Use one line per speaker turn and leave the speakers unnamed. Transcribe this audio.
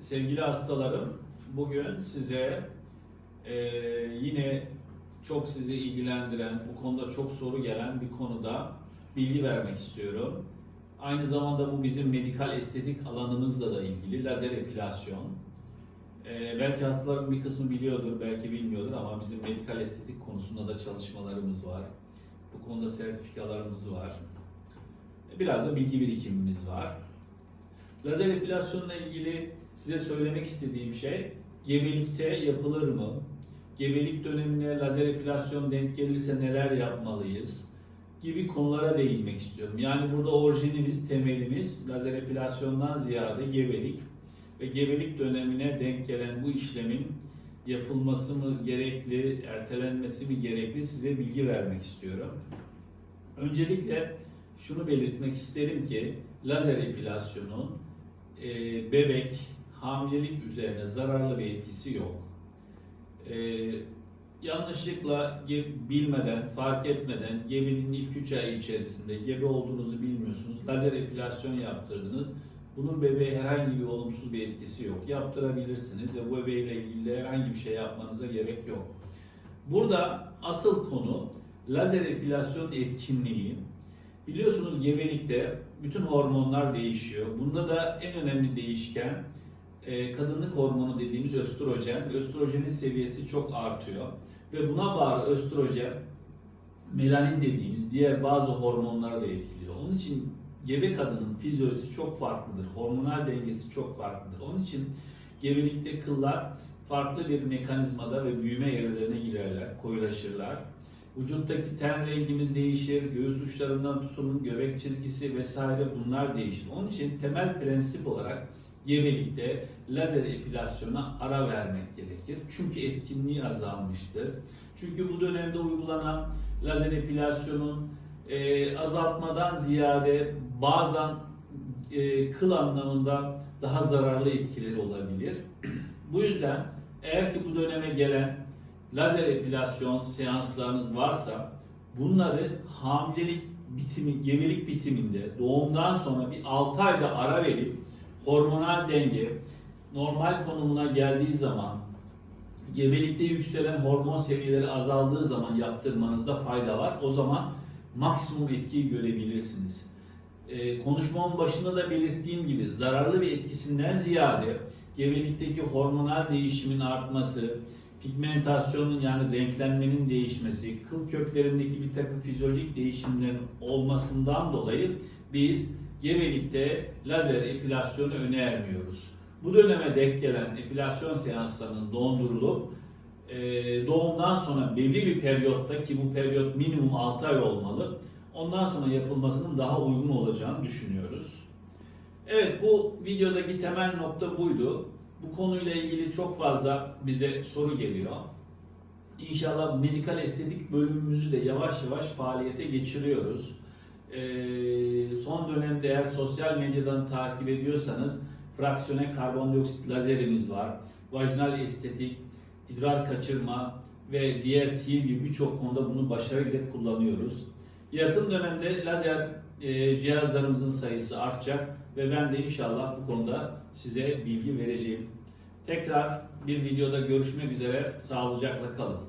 Sevgili hastalarım, bugün size e, yine çok sizi ilgilendiren, bu konuda çok soru gelen bir konuda bilgi vermek istiyorum. Aynı zamanda bu bizim medikal estetik alanımızla da ilgili lazer epilasyon. E, belki hastaların bir kısmı biliyordur, belki bilmiyordur ama bizim medikal estetik konusunda da çalışmalarımız var. Bu konuda sertifikalarımız var. Biraz da bilgi birikimimiz var. Lazer epilasyonla ilgili size söylemek istediğim şey gebelikte yapılır mı? Gebelik dönemine lazer epilasyon denk gelirse neler yapmalıyız? gibi konulara değinmek istiyorum. Yani burada orijinimiz, temelimiz lazer epilasyondan ziyade gebelik ve gebelik dönemine denk gelen bu işlemin yapılması mı gerekli, ertelenmesi mi gerekli size bilgi vermek istiyorum. Öncelikle şunu belirtmek isterim ki lazer epilasyonun e, bebek, hamilelik üzerine zararlı bir etkisi yok. E, yanlışlıkla bilmeden, fark etmeden gebeliğin ilk 3 ay içerisinde gebe olduğunuzu bilmiyorsunuz. Lazer epilasyon yaptırdınız. Bunun bebeğe herhangi bir olumsuz bir etkisi yok. Yaptırabilirsiniz ve bu bebeğle ilgili herhangi bir şey yapmanıza gerek yok. Burada asıl konu lazer epilasyon etkinliği. Biliyorsunuz gebelikte bütün hormonlar değişiyor. Bunda da en önemli değişken e, kadınlık hormonu dediğimiz östrojen. Östrojenin seviyesi çok artıyor. Ve buna bağlı östrojen, melanin dediğimiz diğer bazı hormonları da etkiliyor. Onun için gebe kadının fizyolojisi çok farklıdır. Hormonal dengesi çok farklıdır. Onun için gebelikte kıllar farklı bir mekanizmada ve büyüme evrelerine girerler, koyulaşırlar. Vücuttaki ten rengimiz değişir, göğüs uçlarından tutunun, göbek çizgisi vesaire bunlar değişir. Onun için temel prensip olarak gebelikte lazer epilasyona ara vermek gerekir. Çünkü etkinliği azalmıştır. Çünkü bu dönemde uygulanan lazer epilasyonun e, azaltmadan ziyade bazen e, kıl anlamında daha zararlı etkileri olabilir. bu yüzden eğer ki bu döneme gelen lazer epilasyon seanslarınız varsa bunları hamilelik bitimi, gebelik bitiminde doğumdan sonra bir 6 ayda ara verip hormonal denge normal konumuna geldiği zaman gebelikte yükselen hormon seviyeleri azaldığı zaman yaptırmanızda fayda var. O zaman maksimum etkiyi görebilirsiniz. Ee, konuşmamın başında da belirttiğim gibi zararlı bir etkisinden ziyade gebelikteki hormonal değişimin artması, pigmentasyonun yani renklenmenin değişmesi, kıl köklerindeki bir takım fizyolojik değişimlerin olmasından dolayı biz gebelikte lazer epilasyonu önermiyoruz. Bu döneme denk gelen epilasyon seanslarının dondurulup e, doğumdan sonra belli bir periyotta ki bu periyot minimum 6 ay olmalı. Ondan sonra yapılmasının daha uygun olacağını düşünüyoruz. Evet bu videodaki temel nokta buydu. Bu konuyla ilgili çok fazla bize soru geliyor. İnşallah medikal estetik bölümümüzü de yavaş yavaş faaliyete geçiriyoruz. Ee, son dönemde eğer sosyal medyadan takip ediyorsanız fraksiyone karbondioksit lazerimiz var. Vajinal estetik, idrar kaçırma ve diğer sil gibi birçok konuda bunu başarıyla kullanıyoruz. Yakın dönemde lazer e, cihazlarımızın sayısı artacak ve ben de inşallah bu konuda size bilgi vereceğim. Tekrar bir videoda görüşmek üzere. Sağlıcakla kalın.